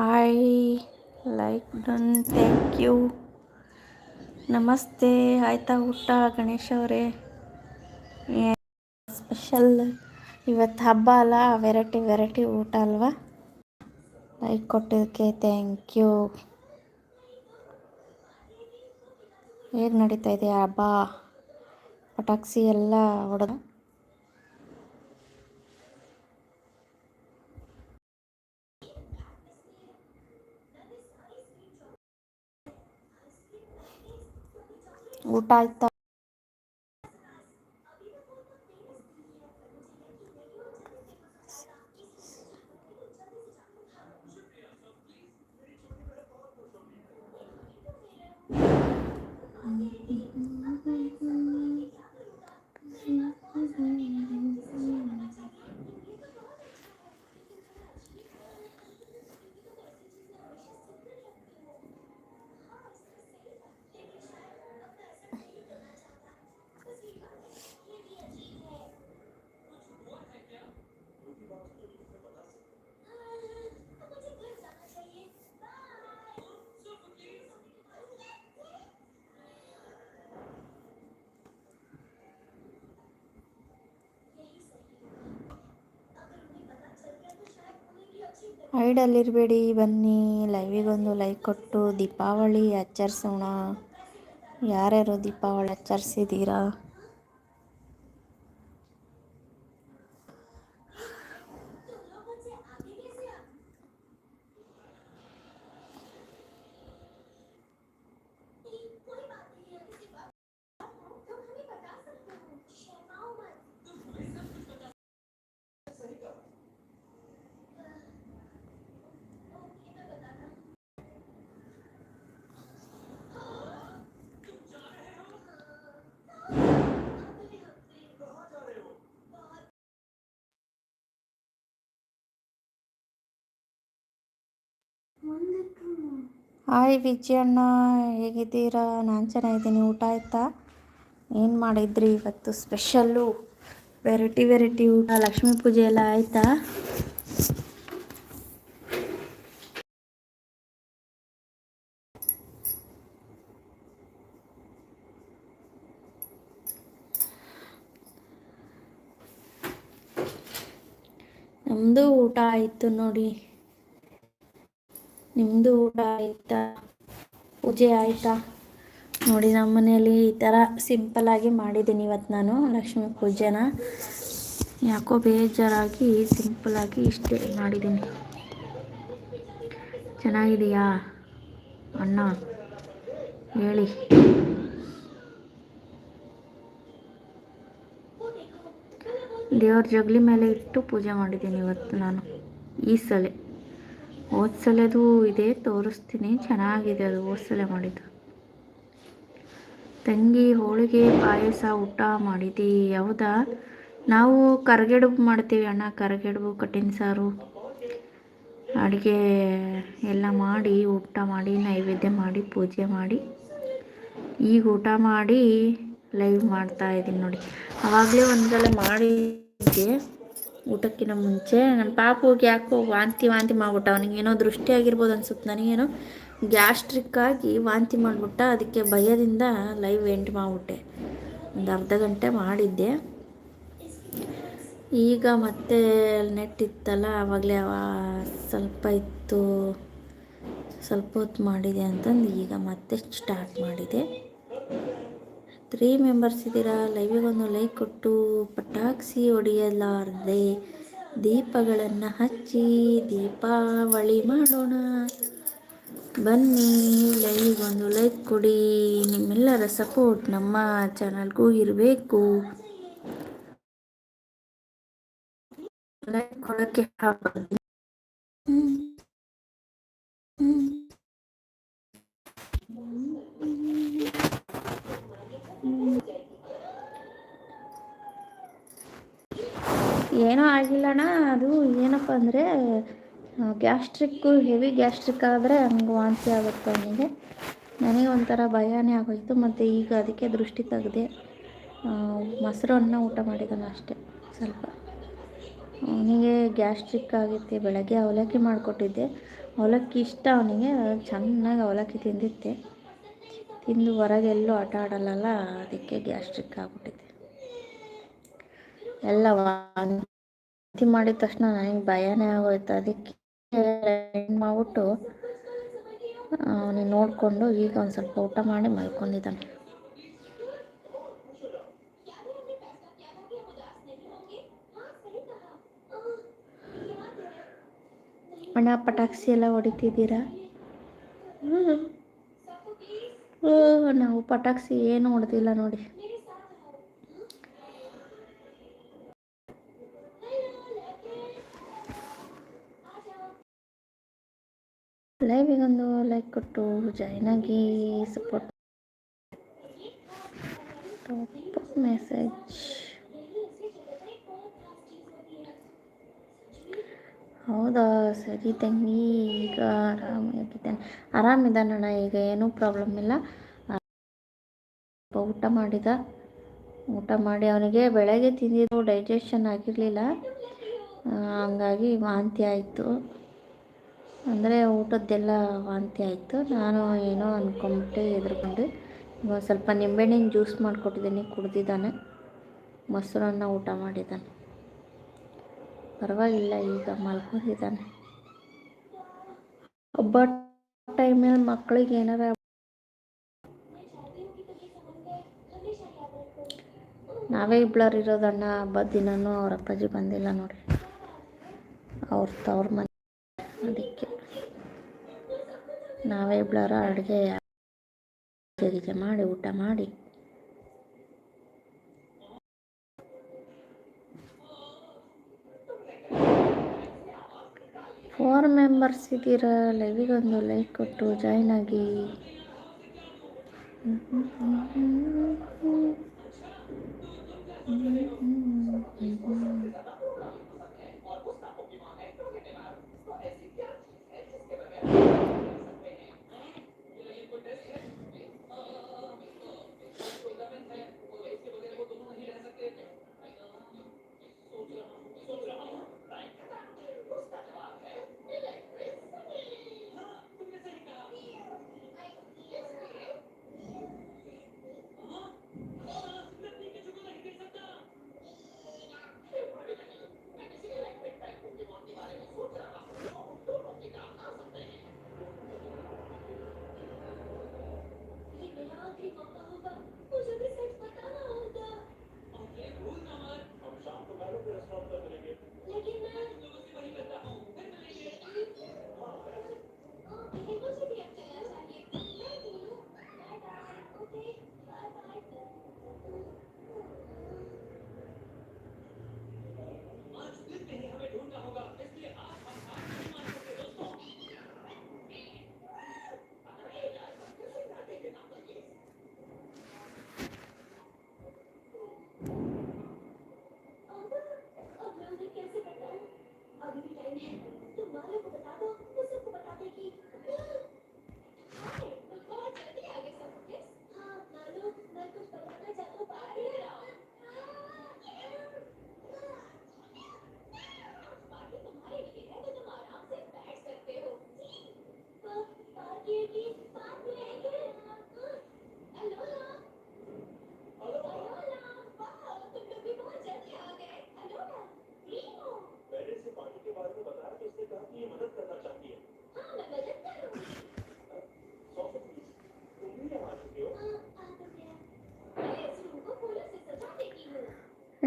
Hi like done thank you ನಮಸ್ತೆ. ಆಯ್ತಾ ಊಟ, ಗಣೇಶ್ ಅವರೇ? ಸ್ಪೆಷಲ್ ಇವತ್ತು ಹಬ್ಬ ಅಲ್ಲ, ವೆರೈಟಿ ವೆರೈಟಿ ಊಟ ಅಲ್ವಾ? ಲೈಕ್ ಕೊಟ್ಟಿದ್ದಕ್ಕೆ ಥ್ಯಾಂಕ್ ಯು ಹೇಗೆ ನಡೀತಾ ಇದೆ ಹಬ್ಬ? ಪಟಾಕ್ಸಿ ಎಲ್ಲ ಹೊಡೆದು? ಊಟ ಆಯ್ತಾ? ಐಡಲ್ಲಿರಬೇಡಿ ಬನ್ನಿ. ಲೈವಿಗೊಂದು ಲೈಕ್ ಕೊಟ್ಟು ದೀಪಾವಳಿ ಆಚರಿಸೋಣ. ಯಾರ್ಯಾರು ದೀಪಾವಳಿ ಆಚರಿಸಿದ್ದೀರಾ ಹಾಯ್ ವಿಜಯಣ್ಣ, ಹೇಗಿದ್ದೀರಾ? ನಾನು ಚೆನ್ನಾಗಿದ್ದೀನಿ. ಊಟ ಆಯ್ತಾ? ಏನು ಮಾಡಿದ್ರಿ ಇವತ್ತು ಸ್ಪೆಷಲ್ಲು? ವೆರೈಟಿ ವೆರೈಟಿ ಊಟ, ಲಕ್ಷ್ಮೀ ಪೂಜೆ ಎಲ್ಲ ಆಯಿತಾ? ನಮ್ಮದು ಊಟ ಆಯಿತು ನೋಡಿ. ನಿಮ್ಮದು ಊಟ ಆಯಿತಾ? ಪೂಜೆ ಆಯಿತಾ? ನೋಡಿ, ನಮ್ಮ ಮನೆಯಲ್ಲಿ ಈ ಥರ ಸಿಂಪಲಾಗಿ ಮಾಡಿದ್ದೀನಿ ಇವತ್ತು ನಾನು ಲಕ್ಷ್ಮಿ ಪೂಜೆನ. ಯಾಕೋ ಬೇಜಾರಾಗಿ ಸಿಂಪಲಾಗಿ ಇಷ್ಟೇ ಮಾಡಿದ್ದೀನಿ. ಚೆನ್ನಾಗಿದೆಯಾ? ಅಣ್ಣ, ಹೇಳಿ. ದೇವ್ರ ಜಗಲಿ ಮೇಲೆ ಇಟ್ಟು ಪೂಜೆ ಮಾಡಿದ್ದೀನಿ ಇವತ್ತು ನಾನು, ಈ ಸಲ. ಹೋದ ಸಲದು ಇದೆ ತೋರಿಸ್ತೀನಿ. ಚೆನ್ನಾಗಿದೆ ಅದು ಓದ್ಸಲೆ ಸಲ ಮಾಡಿದ್ದು. ತಂಗಿ ಹೋಳಿಗೆ ಪಾಯಸ ಊಟ ಮಾಡಿದ್ದಿ ಹೌದಾ? ನಾವು ಕರಗೆಡುಬು ಮಾಡ್ತೀವಿ ಅಣ್ಣ, ಕರಗೆಡುಬು ಕಟ್ಟಿನ ಸಾರು. ಅಡುಗೆ ಎಲ್ಲ ಮಾಡಿ, ಊಟ ಮಾಡಿ, ನೈವೇದ್ಯ ಮಾಡಿ, ಪೂಜೆ ಮಾಡಿ. ಈಗ ಊಟ ಮಾಡಿ ಲೈವ್ ಮಾಡ್ತಾ ಇದ್ದೀನಿ ನೋಡಿ. ಆವಾಗಲೇ ಒಂದ್ಸಲ ಮಾಡಿದ್ದೆ. ಊಟಕ್ಕಿಂತ ಮುಂಚೆ ನನ್ನ ಪಾಪುಗೆ ಯಾಕೋ ವಾಂತಿ ವಾಂತಿ ಮಾಡ್ಬಿಟ್ಟ. ಅವನಿಗೆ ಏನೋ ದೃಷ್ಟಿ ಆಗಿರ್ಬೋದು ಅನ್ಸುತ್ತೆ ನನಗೇನೋ. ಗ್ಯಾಸ್ಟ್ರಿಕ್ ಆಗಿ ವಾಂತಿ ಮಾಡಿಬಿಟ್ಟ. ಅದಕ್ಕೆ ಭಯದಿಂದ ಲೈವ್ ಎಂಟ್ ಮಾಡಿಬಿಟ್ಟೆ. ಒಂದು ಅರ್ಧ ಗಂಟೆ ಮಾಡಿದ್ದೆ. ಈಗ ಮತ್ತೆ ನೆಟ್ ಇತ್ತಲ್ಲ ಆವಾಗಲೇ ಸ್ವಲ್ಪ ಇತ್ತು, ಸ್ವಲ್ಪ ಹೊತ್ತು ಮಾಡಿದೆ ಅಂತಂದು ಈಗ ಮತ್ತೆ ಸ್ಟಾರ್ಟ್ ಮಾಡಿದೆ. ತ್ರೀ ಮೆಂಬರ್ಸ್ ಇದ್ದೀರಾ? ಲೈವಿಗೊಂದು ಲೈಕ್ ಕೊಟ್ಟು ಪಟಾಕ್ಸಿ ಹೊಡೆಯಲಾರದೆ ದೀಪಗಳನ್ನು ಹಚ್ಚಿ ದೀಪಾವಳಿ ಮಾಡೋಣ. ಬನ್ನಿ ಲೈವಿಗೊಂದು ಲೈಕ್ ಕೊಡಿ. ನಿಮ್ಮೆಲ್ಲರ ಸಪೋರ್ಟ್ ನಮ್ಮ ಚಾನಲ್ಗೂ ಇರಬೇಕು. ಲೈಕ್ ಕೊಡೋಕ್ಕೆ ಏನೂ ಆಗಿಲ್ಲಣ್ಣ ಅದು ಏನಪ್ಪ ಅಂದರೆ ಗ್ಯಾಸ್ಟ್ರಿಕ್ಕು, ಹೆವಿ ಗ್ಯಾಸ್ಟ್ರಿಕ್ ಆದರೆ ಹಂಗೆ ವಾಂತಿ ಆಗುತ್ತೆ ಅವನಿಗೆ ನನಗೆ ಒಂಥರ ಭಯನೇ ಆಗೋಯ್ತು, ಮತ್ತು ಈಗ ಅದಕ್ಕೆ ದೃಷ್ಟಿ ತೆಗೆದೆ ಮೊಸರು ಅನ್ನ ಊಟ ಮಾಡಿದ್ದಾನೆ ಅಷ್ಟೇ, ಸ್ವಲ್ಪ. ಅವನಿಗೆ ಗ್ಯಾಸ್ಟ್ರಿಕ್ ಆಗಿತ್ತು, ಬೆಳಗ್ಗೆ ಅವಲಕ್ಕಿ ಮಾಡಿಕೊಟ್ಟಿದ್ದೆ. ಅವಲಕ್ಕಿ ಇಷ್ಟ ಅವನಿಗೆ, ಚೆನ್ನಾಗಿ ಅವಲಕ್ಕಿ ತಿಂದಿತ್ತೆ ತಿಂದು ಹೊರಗೆಲ್ಲೂ ಆಟ ಆಡಲ್ಲಲ್ಲ, ಅದಕ್ಕೆ ಗ್ಯಾಸ್ಟ್ರಿಕ್ ಆಗ್ಬಿಟ್ಟಿದೆ. ಎಲ್ಲ ವಾಂತಿ ಮಾಡಿದ ತಕ್ಷಣ ನನಗೆ ಭಯನೇ ಆಗೋಯ್ತು. ಅದಕ್ಕೆ ಮಾಡ್ಬಿಟ್ಟು ಅವನಿಗೆ ನೋಡಿಕೊಂಡು ಈಗ ಒಂದು ಸ್ವಲ್ಪ ಊಟ ಮಾಡಿ ಮಲ್ಕೊಂಡಿದ್ದಾನೆ. ಅಣ್ಣ ಪಟಾಕ್ಸಿ ಎಲ್ಲ ಹೊಡಿತಿದ್ದೀರಾ? ನಾವು ಪಟಾಕ್ಸಿ ಏನು ಹೊಡೆದಿಲ್ಲ ನೋಡಿ. ಲೈವಿಗೊಂದು ಲೈಕ್ ಕೊಟ್ಟು ಜಾಯ್ನ್ ಆಗಿ ಸಪೋರ್ಟ್ ಮೆಸೇಜ್ ಹೌದಾ? ಸರಿ ತಂಗಿ ಈಗ ಆರಾಮಾಗಿದ್ದಾನೆ ಆರಾಮಿದ್ದಾನಣ್ಣ ಈಗ ಏನೂ ಪ್ರಾಬ್ಲಮ್ ಇಲ್ಲ. ಊಟ ಮಾಡಿದ. ಊಟ ಮಾಡಿ ಅವನಿಗೆ ಬೆಳಗ್ಗೆ ತಿಂದಿದ್ದು ಡೈಜೆಷನ್ ಆಗಿರಲಿಲ್ಲ. ಹಂಗಾಗಿ ವಾಂತಿ ಆಯಿತು. ಅಂದರೆ ಊಟದ್ದೆಲ್ಲ ವಾಂತಿ ಆಯಿತು. ನಾನು ಏನೋ ಅಂದ್ಕೊಂಬಿಟ್ಟೆ ಎದುರ್ಕೊಂಡು ಸ್ವಲ್ಪ ನಿಂಬೆಹಣ್ಣಿನ ಜ್ಯೂಸ್ ಮಾಡಿಕೊಟ್ಟಿದ್ದೀನಿ, ಕುಡ್ದಿದ್ದಾನೆ. ಮೊಸರನ್ನ ಊಟ ಮಾಡಿದ್ದಾನೆ. ಪರವಾಗಿಲ್ಲ, ಈಗ ಮಲ್ಕೊಂಡಿದ್ದಾನೆ. ಹಬ್ಬ ಟೈಮಲ್ಲಿ ಮಕ್ಕಳಿಗೆ ಏನಾರ ನಾವೇ ಇಬ್ಬಳರು ಇರೋದಣ್ಣ, ಹಬ್ಬದ ದಿನನೂ ಅವ್ರ ಅಪ್ಪಾಜಿ ಬಂದಿಲ್ಲ ನೋಡಿ ಅವ್ರ ತವ್ರ ಮನೆ ಅದಕ್ಕೆ. ನಾವೇ ಇಬ್ಬಳರ ಅಡುಗೆ ಮಾಡಿ, ಊಟ ಮಾಡಿ. ಫೋರ್ ಮೆಂಬರ್ಸ್ ಇದ್ದೀರಾ? ಲೈವಿಗೊಂದು ಲೈಕ್ ಕೊಟ್ಟು ಜಾಯ್ನ್ ಆಗಿ.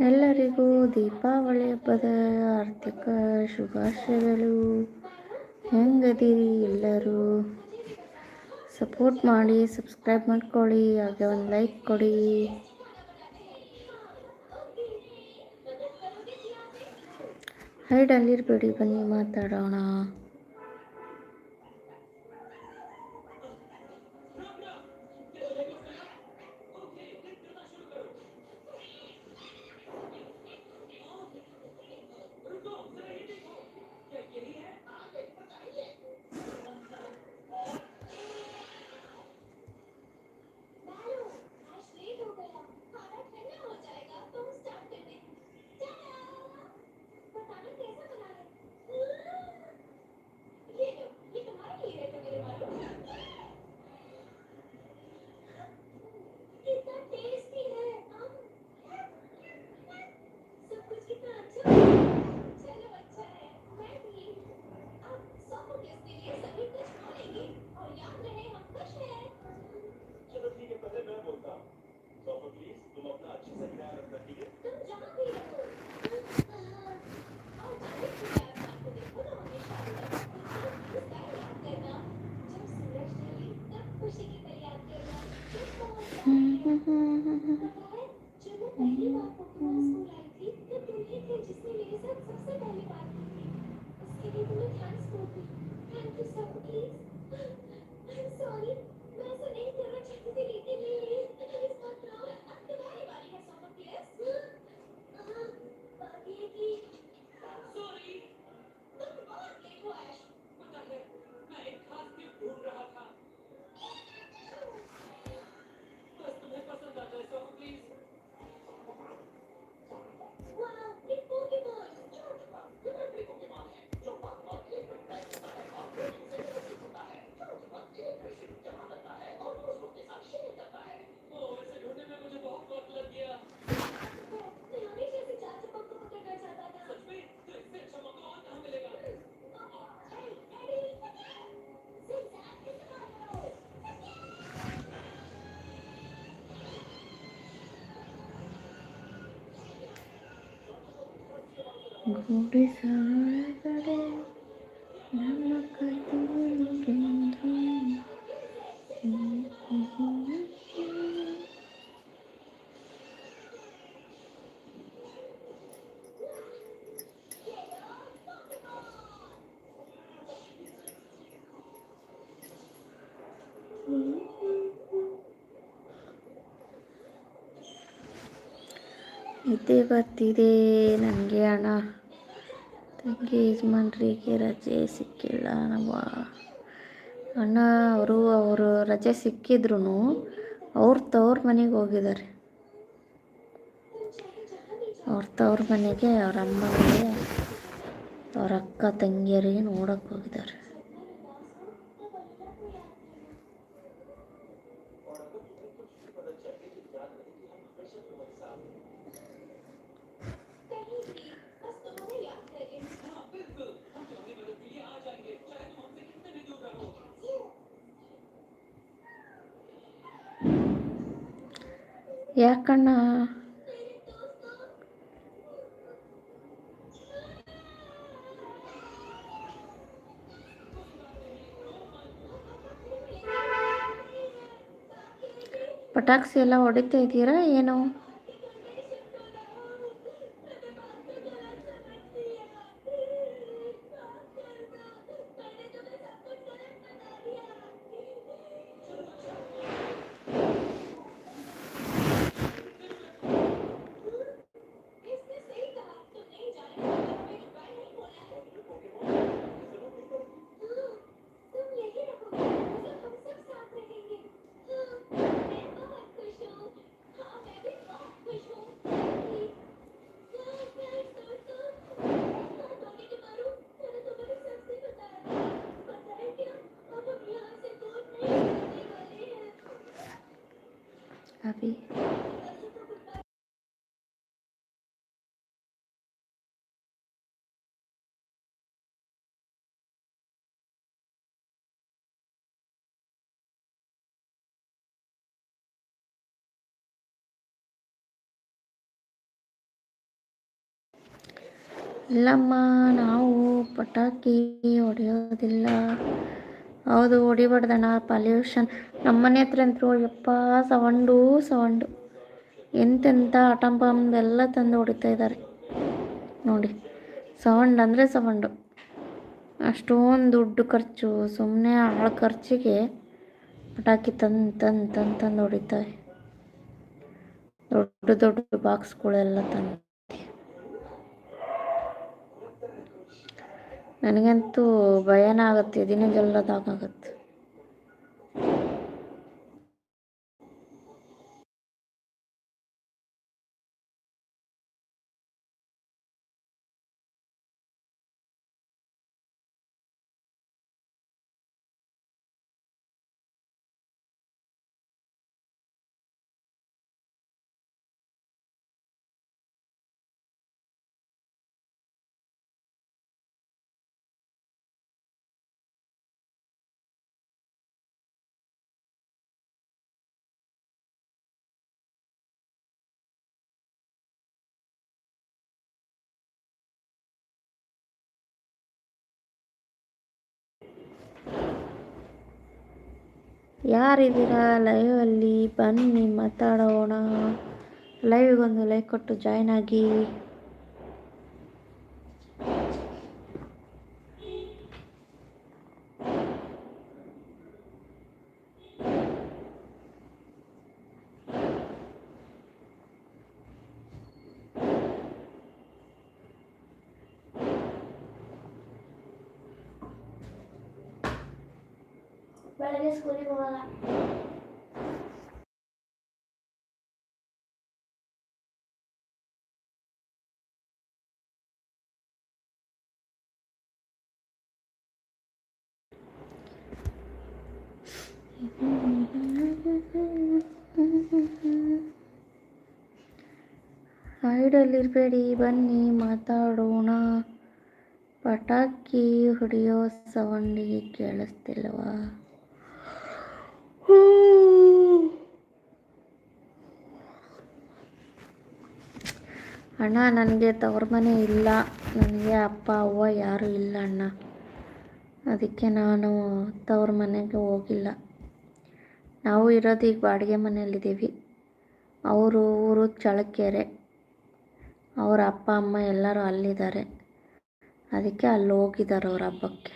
ಎಲ್ಲರಿಗೂ ದೀಪಾವಳಿ ಹಬ್ಬದ ಆರ್ಥಿಕ ಶುಭಾಶಯಗಳು. ಹೆಂಗದಿರಿ ಎಲ್ಲರೂ? ಸಪೋರ್ಟ್ ಮಾಡಿ, ಸಬ್ಸ್ಕ್ರೈಬ್ ಮಾಡ್ಕೊಳ್ಳಿ, ಹಾಗೆ ಒಂದು ಲೈಕ್ ಕೊಡಿ. ಹೈಡಲ್ಲಿರಬೇಡಿ ಬನ್ನಿ ಮಾತಾಡೋಣ. ಗುಡಿ ಸಾಗಡೆ ನಮ್ಮ ಕೈಗಳು ಬೆಂದು ನಿದ್ದೆ ಬರ್ತಿದೆ ನನಗೆ ಹಣ ತಂಗಿ ಯಜಮಾನ್ರಿಗೆ ರಜೆ ಸಿಕ್ಕಿಲ್ಲ ನಮ್ಮ ಅಣ್ಣ ಅವರು ಅವರು ರಜೆ ಸಿಕ್ಕಿದ್ರು ಅವ್ರ ತವ್ರ ಮನೆಗೆ ಹೋಗಿದ್ದಾರೆ ಅವ್ರ ತವ್ರ ಮನೆಗೆ ಅವ್ರ ಅಮ್ಮನಿಗೆ, ಅವ್ರ ಅಕ್ಕ ತಂಗಿಯರಿಗೆ ನೋಡಕ್ಕೆ ಹೋಗಿದ್ದಾರೆ ಯಾಕಣ್ಣ? ಪಟಾಕ್ಸಿ ಎಲ್ಲ ಹೊಡಿತಾ ಇದ್ದೀರಾ ಏನು? ಅಭಿ ಇಲ್ಲಮ್ಮ ನಾವು ಪಟಾಕಿ ಹೊಡೆಯೋದಿಲ್ಲ ಹೌದು, ಹೊಡಿಬಾರ್ದಣ್ಣ ಪಲ್ಯೂಷನ್ ನಮ್ಮ ಮನೆ ಹತ್ರ ಅಂತೂ ಯಪ್ಪ, ಸವಂಡು ಸವಂಡು. ಎಂತೆಂಥ ಆಟಂ ಬಾಂಬ್ ಎಲ್ಲ ತಂದು ಹೊಡಿತಾ ಇದ್ದಾರೆ ನೋಡಿ, ಸವಂಡ್ ಅಂದರೆ ಸವಂಡು. ಅಷ್ಟೊಂದು ದುಡ್ಡು ಖರ್ಚು ಸುಮ್ಮನೆ ಆಳ ಖರ್ಚಿಗೆ ಪಟಾಕಿ ತಂದು ತಂದು ತಂದು ತಂದು ಹೊಡಿತಾರೆ. ದೊಡ್ಡ ದೊಡ್ಡ ಬಾಕ್ಸ್ಗಳೆಲ್ಲ ತಂದು. ನನಗಂತೂ ಭಯನ ಆಗುತ್ತೆ. ದಿನ ಯಾರಿದ್ದೀರಾ? ಲೈವಲ್ಲಿ ಬನ್ನಿ ಮಾತಾಡೋಣ. ಲೈವಿಗೊಂದು ಲೈಕ್ ಕೊಟ್ಟು ಜಾಯ್ನ್ ಆಗಿ ಬೆಳಗ್ಗೆ ಸ್ಕೂಲಿಗೆ ಹೋಗಲ್ಲ ಸೈಡಲ್ಲಿರಬೇಡಿ ಬನ್ನಿ ಮಾತಾಡೋಣ. ಪಟಾಕಿ ಹೊಡೆಯೋ ಸೌಂಡಿಗೆ ಕೇಳಿಸ್ತಿಲ್ವಾ? ಅಣ್ಣ ನನಗೆ ತವ್ರ ಮನೆ ಇಲ್ಲ. ನನಗೆ ಅಪ್ಪ ಅವ್ವ ಯಾರೂ ಇಲ್ಲ ಅಣ್ಣ. ಅದಕ್ಕೆ ನಾನು ತವ್ರ ಮನೆಗೆ ಹೋಗಿಲ್ಲ. ನಾವು ಇರೋದು ಈಗ ಬಾಡಿಗೆ ಮನೆಯಲ್ಲಿದ್ದೀವಿ. ಅವರು ಊರು ಚಳ್ಳಕೆರೆ. ಅವ್ರ ಅಪ್ಪ, ಅಮ್ಮ ಎಲ್ಲರೂ ಅಲ್ಲಿದ್ದಾರೆ. ಅದಕ್ಕೆ ಅಲ್ಲಿ ಹೋಗಿದ್ದಾರೆ ಅವ್ರ ಹಬ್ಬಕ್ಕೆ.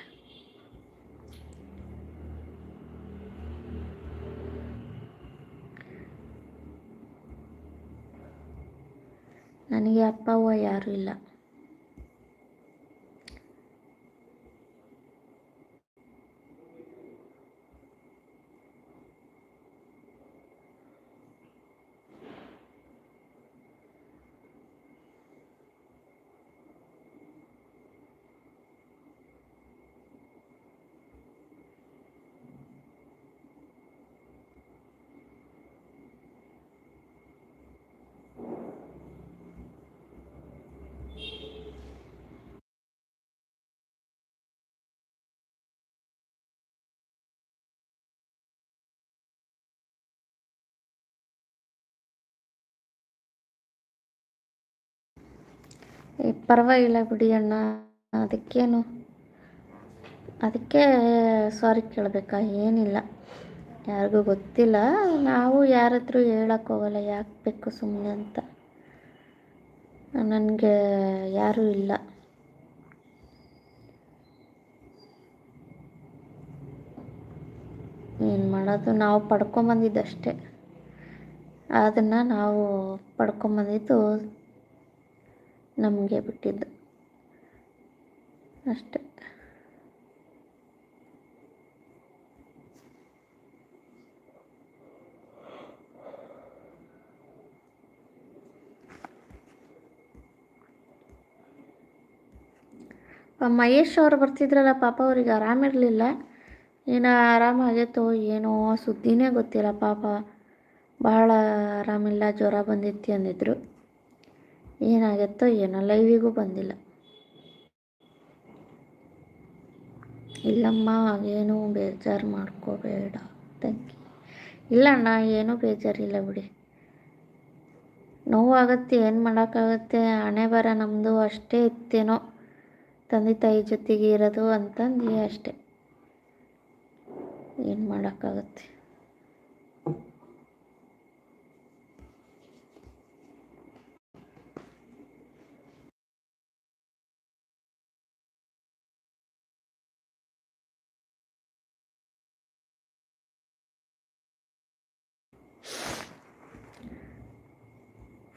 ನನಗೆ ಅಪ್ಪ ಅವ್ವ ಯಾರೂ ಇಲ್ಲ. ಪರವಾಗಿಲ್ಲ ಬಿಡಿ ಅಣ್ಣ. ಅದಕ್ಕೇನು, ಅದಕ್ಕೆ ಸಾರಿ ಕೇಳಬೇಕಾ? ಏನಿಲ್ಲ. ಯಾರಿಗೂ ಗೊತ್ತಿಲ್ಲ. ನಾವು ಯಾರ ಹತ್ರ ಹೇಳಕ್ಕೆ ಹೋಗಲ್ಲ. ಯಾಕೆ ಬೇಕು ಸುಮ್ಮನೆ ಅಂತ. ನನಗೆ ಯಾರೂ ಇಲ್ಲ. ಏನು ಮಾಡೋದು? ನಾವು ಪಡ್ಕೊಂಬಂದಿದ್ದಷ್ಟೇ. ಅದನ್ನು ನಾವು ಪಡ್ಕೊಂಬಂದಿದ್ದು ನಮಗೆ ಬಿಟ್ಟಿದ್ದು. ಅಷ್ಟೆ. ಮಹೇಶ್ ಅವ್ರು ಬರ್ತಿದ್ರಲ್ಲ, ಪಾಪ ಅವ್ರಿಗೆ ಆರಾಮಿರಲಿಲ್ಲ ಏನೋ ಆರಾಮಾಗೈತೋ ಏನೋ ಸುದ್ದಿನೇ ಗೊತ್ತಿಲ್ಲ, ಪಾಪ. ಭಾಳ ಆರಾಮಿಲ್ಲ, ಜ್ವರ ಬಂದಿತ್ತು ಅಂದಿದ್ರು ಏನಾಗತ್ತೋ ಏನೋ ಲೈವಿಗೂ ಬಂದಿಲ್ಲ. ಇಲ್ಲಮ್ಮ, ಏನು ಬೇಜಾರು ಮಾಡ್ಕೋಬೇಡ ತಂಗಿ ಇಲ್ಲಣ್ಣ, ಏನೂ ಬೇಜಾರಿಲ್ಲ ಬಿಡಿ. ನೋವಾಗತ್ತೆ, ಏನು ಮಾಡೋಕ್ಕಾಗತ್ತೆ, ಹಣೆ ಬರ ನಮ್ಮದು ಅಷ್ಟೇ ಇತ್ತೇನೋ. ತಂದೆ ತಾಯಿ ಜೊತೆಗೆ ಇರೋದು ಅಂತಂದು ಅಷ್ಟೆ. ಏನು ಮಾಡೋಕ್ಕಾಗತ್ತೆ?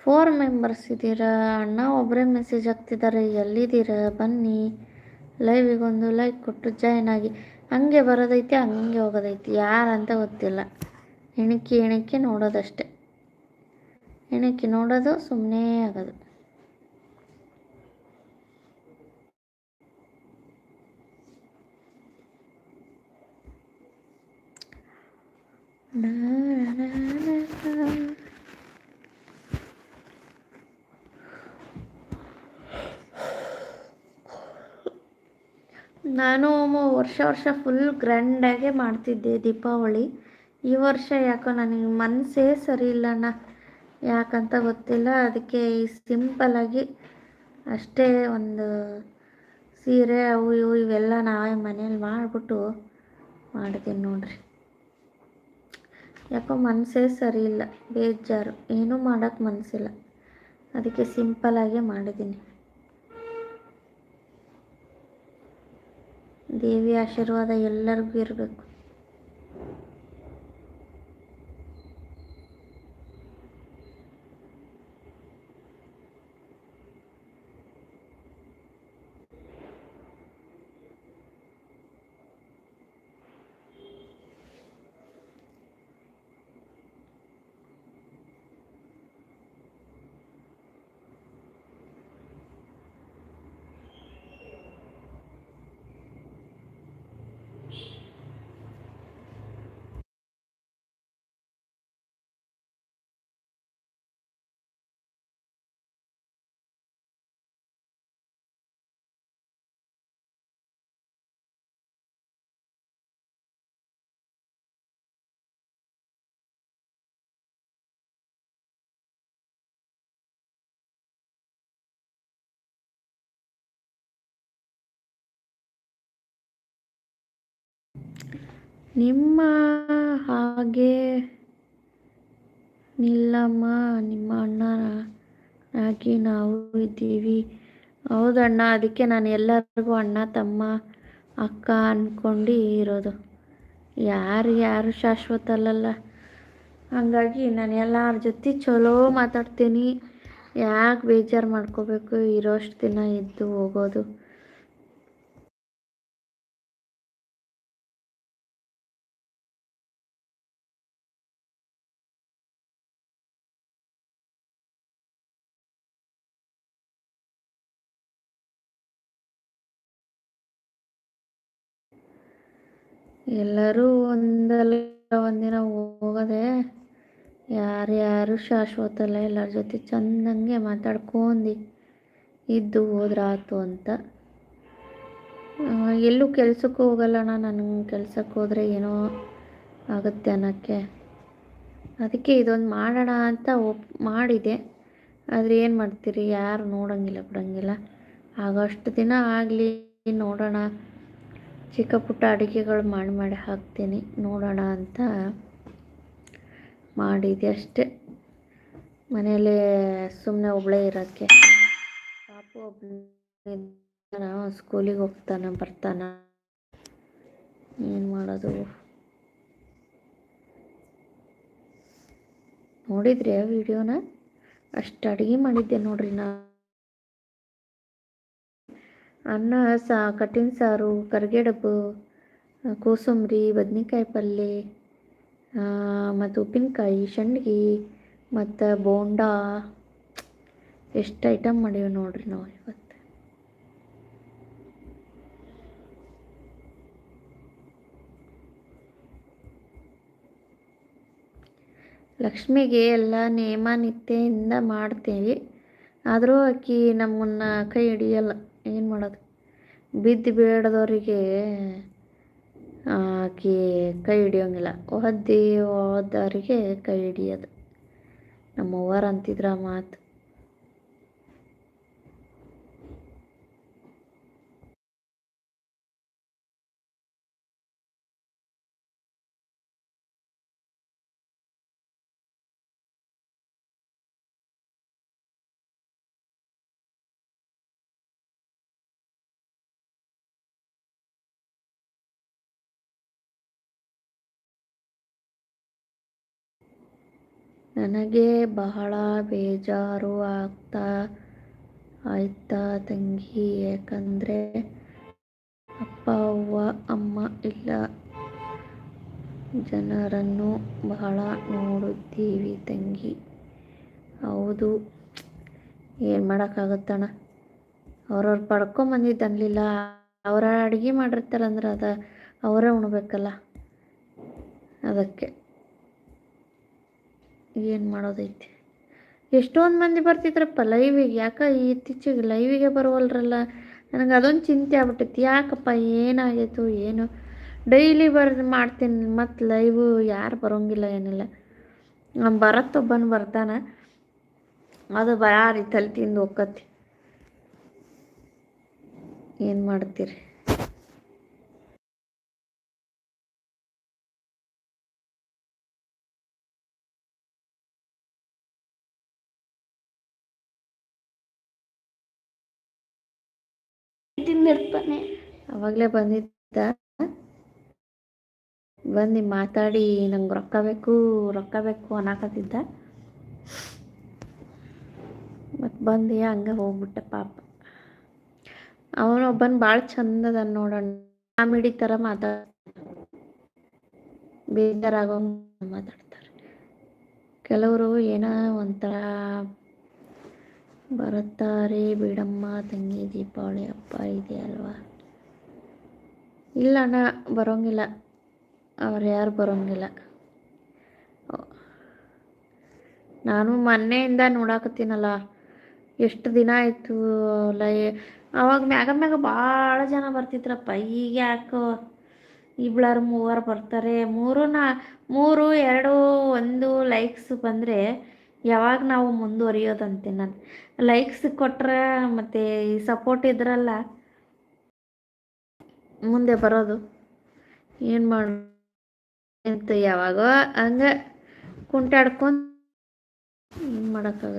ಫೋರ್ ಮೆಂಬರ್ಸ್ ಇದ್ದೀರಾ? ಅಣ್ಣ ಒಬ್ಬರೇ ಮೆಸೇಜ್ ಹಾಕ್ತಿದ್ದಾರೆ. ಎಲ್ಲಿದ್ದೀರಾ? ಬನ್ನಿ. ಲೈವಿಗೊಂದು ಲೈಕ್ ಕೊಟ್ಟು ಜಾಯ್ನ್ ಆಗಿ. ಹಂಗೆ ಬರೋದೈತಿ ಹಂಗೆ ಹೋಗೋದೈತಿ. ಯಾರಂತ ಗೊತ್ತಿಲ್ಲ. ಹೆಣಕಿ ಹೆಣಕಿ ನೋಡೋದಷ್ಟೆ. ಹೆಣಕಿ ನೋಡೋದು ಸುಮ್ಮನೆ ಆಗೋದು. ನಾ, ನಾ, ನಾ, ನಾ. ನಾನು ವರ್ಷ ವರ್ಷ ಫುಲ್ ಗ್ರ್ಯಾಂಡಾಗೆ ಮಾಡ್ತಿದ್ದೆ ದೀಪಾವಳಿ. ಈ ವರ್ಷ ಯಾಕೋ ನನಗೆ ಮನಸ್ಸೇ ಸರಿ ಇಲ್ಲಣ್ಣ ಯಾಕಂತ ಗೊತ್ತಿಲ್ಲ. ಅದಕ್ಕೆ ಈ ಸಿಂಪಲಾಗಿ ಅಷ್ಟೇ ಒಂದು ಸೀರೆ, ಅವು ಇವು ಇವೆಲ್ಲ ನಾವೇ ಮನೇಲಿ ಮಾಡಿಬಿಟ್ಟು ಮಾಡಿದ್ದೀನಿ ನೋಡ್ರಿ. ಯಾಕೋ ಮನಸ್ಸೇ ಸರಿ ಇಲ್ಲ. ಬೇಜಾರು. ಏನೂ ಮಾಡೋಕ್ಕೆ ಮನಸ್ಸಿಲ್ಲ. ಅದಕ್ಕೆ ಸಿಂಪಲಾಗೆ ಮಾಡಿದ್ದೀನಿ ದೇವಿ ಆಶೀರ್ವಾದ ಎಲ್ಲರಿಗೂ ಇರಬೇಕು. ನಿಮ್ಮ ಹಾಗೆ ನಿಲ್ಲಮ್ಮ, ನಿಮ್ಮ ಅಣ್ಣ ಆಗಿ ನಾವು ಇದ್ದೀವಿ. ಹೌದಣ್ಣ, ಅದಕ್ಕೆ ನಾನು ಎಲ್ಲರಿಗೂ ಅಣ್ಣ, ತಮ್ಮ, ಅಕ್ಕ ಅಂದ್ಕೊಂಡು ಇರೋದು. ಯಾರು ಯಾರು ಶಾಶ್ವತ ಅಲ್ಲಲ್ಲ ಹಾಗಾಗಿ ನಾನು ಎಲ್ಲರ ಜೊತೆ ಚಲೋ ಮಾತಾಡ್ತೀನಿ. ಯಾಕೆ ಬೇಜಾರು ಮಾಡ್ಕೋಬೇಕು? ಇರೋಷ್ಟು ದಿನ ಇದ್ದು ಹೋಗೋದು. ಎಲ್ಲರೂ ಒಂದಲ್ಲ ಒಂದಿನ ಹೋಗೋದೆ ಯಾರ್ಯಾರು ಶಾಶ್ವತ ಅಲ್ಲ ಎಲ್ಲರ ಜೊತೆ ಚಂದಂಗೆ ಮಾತಾಡ್ಕೊಂಡು ಇದ್ದು ಹೋದ್ರಾತು ಅಂತ. ಎಲ್ಲೂ ಕೆಲಸಕ್ಕೂ ಹೋಗಲ್ಲಣ್ಣ ನಾನು ಕೆಲ್ಸಕ್ಕೆ ಹೋದರೆ ಏನೋ ಆಗುತ್ತೆ ಅನ್ನೋಕ್ಕೆ. ಅದಕ್ಕೆ ಇದೊಂದು ಮಾಡೋಣ ಅಂತ ಒಪ್, ಮಾಡಿದೆ. ಆದರೆ ಏನು ಮಾಡ್ತೀರಿ? ಯಾರು ನೋಡೋಂಗಿಲ್ಲ, ಬಿಡೋಂಗಿಲ್ಲ. ಆಗೋಷ್ಟು ದಿನ ಆಗಲಿ ನೋಡೋಣ. ಚಿಕ್ಕ ಪುಟ್ಟ ಅಡುಗೆಗಳು ಮಾಡಿ ಮಾಡಿ ಹಾಕ್ತೀನಿ. ನೋಡೋಣ ಅಂತ ಮಾಡಿದೆ ಅಷ್ಟೆ. ಮನೇಲಿ ಸುಮ್ಮನೆ ಒಬ್ಬಳೇ ಇರೋಕ್ಕೆ. ಪಾಪು ಒಬ್ಬನ ಸ್ಕೂಲಿಗೆ ಹೋಗ್ತಾನೆ, ಬರ್ತಾನೆ. ಏನು ಮಾಡೋದು? ನೋಡಿದ್ರಿ ವಿಡಿಯೋನ? ಅಷ್ಟು ಅಡುಗೆ ಮಾಡಿದ್ದೆ ನೋಡ್ರಿ ನಾ. ಅನ್ನ, ಸಾ ಕಟ್ಟಿನ ಸಾರು, ಕರಿಗಡುಬು ಕೋಸಂಬರಿ, ಬದ್ನಿಕಾಯಿ ಪಲ್ಯ ಮತ್ತು ಉಪ್ಪಿನಕಾಯಿ ಸಂಡ್ಗಿ ಮತ್ತು ಬೋಂಡ. ಎಷ್ಟು ಐಟಮ್ ಮಾಡೀವಿ ನೋಡ್ರಿ ನಾವು ಇವತ್ತು. ಲಕ್ಷ್ಮಿಗೆ ಎಲ್ಲ ನೇಮ ನಿತ್ಯೆಯಿಂದ ಮಾಡ್ತೀವಿ. ಆದರೂ ಅಕ್ಕಿ ನಮ್ಮನ್ನು ಕೈ ಹಿಡಿಯಲ್ಲ. ಏನು ಮಾಡೋದು? ಬಿದ್ದು ಬೇಡದವರಿಗೆ ಆಕಿ ಕೈ ಹಿಡಿಯೋಂಗಿಲ್ಲ. ಒದ್ದಿ ಹೋದವರಿಗೆ ಕೈ ಹಿಡಿಯೋದು. ನಮ್ಮ ಅಂತಿದ್ರು ಅಂತಿದ್ರ ಆ ಮಾತು. ನನಗೆ ಬಹಳ ಬೇಜಾರು ಆಗ್ತಾ ಆಯ್ತಾ ತಂಗಿ, ಯಾಕಂದರೆ ಅಪ್ಪ, ಅವ್ವ, ಅಮ್ಮ ಇಲ್ಲ. ಜನರನ್ನು ಬಹಳ ನೋಡುತ್ತೀವಿ ತಂಗಿ. ಹೌದು. ಏನು ಮಾಡೋಕ್ಕಾಗುತ್ತಣ್ಣ? ಅವ್ರವ್ರು ಪಡ್ಕೊಂಬಂದಿದ್ದು ಅನ್ಲಿಲ್ಲ ಅವರ ಅಡುಗೆ ಮಾಡಿರ್ತಾರಂದ್ರೆ ಅದ ಅವರೇ ಉಣ್ಬೇಕಲ್ಲ. ಅದಕ್ಕೆ. ಏನು ಮಾಡೋದೈತಿ? ಎಷ್ಟೊಂದು ಮಂದಿ ಬರ್ತಿದ್ರಪ್ಪ ಲೈವಿಗೆ ಯಾಕೆ ಇತ್ತೀಚೆಗೆ ಲೈವಿಗೆ ಬರುವಲ್ರಲ್ಲ? ನನಗೆ ಅದೊಂದು ಚಿಂತೆ ಆಗ್ಬಿಟ್ಟೈತಿ. ಯಾಕಪ್ಪ ಏನಾಗೈತು ಏನು. ಡೈಲಿ ಬರ್, ಮಾಡ್ತೀನಿ. ಮತ್ತು ಲೈವು ಯಾರು ಬರೋಂಗಿಲ್ಲ ಏನಿಲ್ಲ. ನಮ್ಮ ಭರತ್ ಒಬ್ಬನು ಬರ್ತಾನೆ ಅದು ಬರಾರಿ ತಲೆ ತಿಂದು ಹೋಗತಿ ಏನು ಮಾಡ್ತೀರಿ? ಅವಾಗಲೇ ಬಂದಿದ್ದ. ಬಂದು ಮಾತಾಡಿ, ನಂಗೆ ರೊಕ್ಕ ಬೇಕು ರೊಕ್ಕ ಬೇಕು ಅನ್ನಕತ್ತಿದ್ದ. ಮತ್ತು ಬಂದು ಹಂಗೆ ಹೋಗ್ಬಿಟ್ಟ ಪಾಪ. ಅವನೊಬ್ಬನ ಭಾಳ ಚಂದದ ನೋಡೋಣ. ಕಾಮಿಡಿ ಥರ ಮಾತಾಡ ಬೇಜಾರಾಗೋ ಮಾತಾಡ್ತಾರೆ. ಕೆಲವರು ಏನೋ ಒಂಥರ ಬರುತ್ತಾರೆ. ಬಿಡಮ್ಮ, ತಂಗಿ, ದೀಪಾವಳಿ, ಹಬ್ಬ ಇದೆ ಅಲ್ವಾ ಇಲ್ಲ ಅಣ್ಣ, ಬರೋಂಗಿಲ್ಲ. ಅವ್ರು ಯಾರು ಬರೋಂಗಿಲ್ಲ. ನಾನು ಮೊನ್ನೆಯಿಂದ ನೋಡಾಕತ್ತೀನಲ್ಲ, ಎಷ್ಟು ದಿನ ಆಯಿತು ಲೈ ಅವಾಗ ಮ್ಯಾಗ ಮ್ಯಾಗ ಭಾಳ ಜನ ಬರ್ತಿದ್ರಪ್ಪ. ಈಗ ಯಾಕೋ ಇಬ್ಳಾರು ಮೂವರು ಬರ್ತಾರೆ. ಮೂರು ನಾ, ಮೂರು, ಎರಡು, ಒಂದು ಲೈಕ್ಸ್ ಬಂದರೆ ಯಾವಾಗ ನಾವು ಮುಂದುವರಿಯೋದಂತೆ ನಾನು. ಲೈಕ್ಸ್ ಕೊಟ್ರೆ ಮತ್ತು ಸಪೋರ್ಟ್ ಇದ್ರಲ್ಲ ಮುಂದೆ ಬರೋದು. ಏನು ಮಾಡ ಅಂತ ಯಾವಾಗೋ ಹಂಗ ಕುಂಟಾಡ್ಕೊಂಡು ಏನು ಮಾಡೋಕ್ಕಾಗಲ್ಲ.